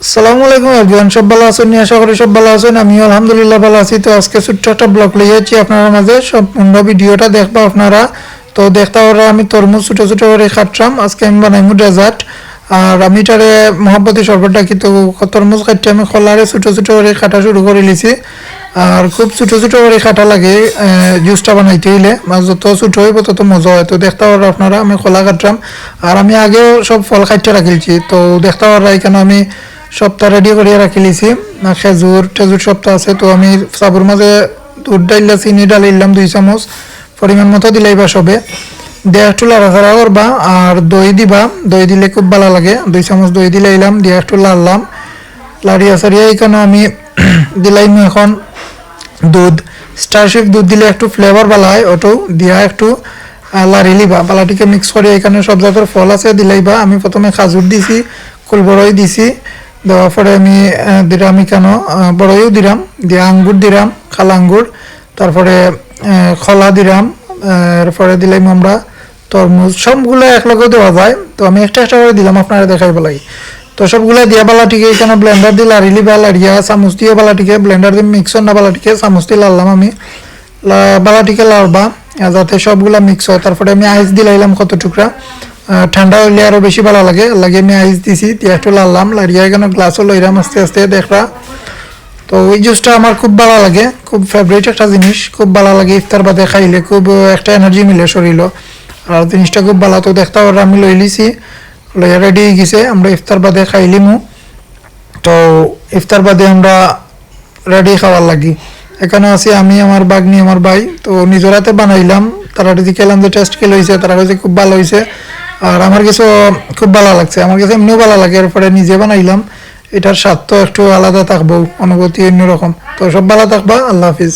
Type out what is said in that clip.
আসসালামু আলাইকুম এভরিওয়ান সব ভালো আছেন? আশা করি সব ভালো আছেন। আমিও আলহামদুলিল্লাহ ভালো আছি। তো আজকে ছোট্ট একটা ব্লগ লিয়েছি আপনার মাঝে। সম্পূর্ণ ভিডিওটা দেখব আপনারা। তো দেখতে ওরা আমি তরমুজ ছোটো ছোটো করে খাটলাম আজকে আমি বানাইমু ডেজার্ট আর আমি এটারে মহাব্বতী শরবত ডাকি। তো তরমুজ খাইতে আমি খোলারে ছোটো ছোটো করে খাটা শুরু করে লিছি আর খুব ছোটো ছোটো করে খাটা লাগে জুসটা বানাইতে হইলে। যত ছোটো হইব, তত মজা হয়। তো দেখতে পারো আপনারা, আমি খোলা কাটলাম আর আমি আগেও সব ফল খাইতে রাখিলছি। তো দেখতে পারো এখানে আমি সবটা রেডি করিয়া রাখি লিছি খেজুর টেজুর সবটা আছে, তো আমি সাবুর মাঝে দুধ ডাইলা, চিনি ডালিলাম দুই চামচ পরিমাণ মতো দিলাইবা সবে। দিয়ে একটু লাড়াচাড়া করবা আর দই দিবা। দই দিলে খুব ভালো লাগে। দুই চামচ দই দিলাইলাম দিয়ে একটু লাড়লাম। লাড়িয়া সারিয়া এখানে আমি দিলাইম এখন দুধ। স্টারশিপ দুধ দিলে একটু ফ্লেভার ভালো হয় ওটাও দিয়া একটু লাড়ি লিবা। বালাটিকে মিক্স করে এখানে সব জাতের ফল আছে, দিলাইবা। আমি প্রথমে খাজুর দিছি কুলবড়ই দিছি। দেওয়ার পরে আমি দিলাম কেন বড়ইও দিলাম, দিয়ে আঙ্গুর দিলাম, খালা আঙ্গুর, তারপরে খলা দিলাম এরপরে দিলাম আমরা তরমুজ, সবগুলো একলগে দেওয়া যায়, তো আমি একটা একটা করে দিলাম আপনারা দেখাই বলাই তো সবগুলো দিয়া বালাটিকে এখানে ব্লেন্ডার লাড়িলি বা লাড়িয়া চামচ দিয়ে বালাটিকে ব্লেন্ডার দিয়ে মিক্সর না বালাটিকে চামচ দিয়ে লাড়লাম আমি। বালাটিকে লাড়বা যাতে সবগুলা মিক্স হয়। তারপরে আমি আইস দিলাইলাম কত টুকরা ঠান্ডা হইলে আরও বেশি ভালো লাগে। লাগে আমি আইস দিছি একটু লাড়লাম লাড়িয়া এখানে গ্লাসও লইলাম আস্তে আস্তে, দেখরা। তো ওই জুসটা আমার খুব ভালো লাগে, খুব ফেভারিট একটা জিনিস, খুব ভালো লাগে ইফতার বাদে খাইলে খুব একটা এনার্জি মিলে শরীরও। আর জিনিসটা খুব ভালো, তো দেখতে পারো, আমি লই লিছি, লইয়া রেডি হয়ে গেছে, আমরা ইফতার বাদে খাইলিমু তো ইফতার বাদে আমরা রেডি খাওয়ার লাগি। এখানে আছি আমি, আমার বাগনি, আমার ভাই, তো নিজের হাতে বানাইলাম। তারা যদি খেলাম যে টেস্ট খেলে হয়েছে তারা খুব ভালো হয়েছে আর আমার কাছে খুব ভালো লাগছে। আমার কাছে এমনিও ভালো লাগে, এরপরে নিজে বানাইলাম। এটার স্বাদ তো একটু আলাদা থাকব, অনুভূতি অন্যরকম। তো সব ভালো থাকবা, আল্লাহ হাফিজ।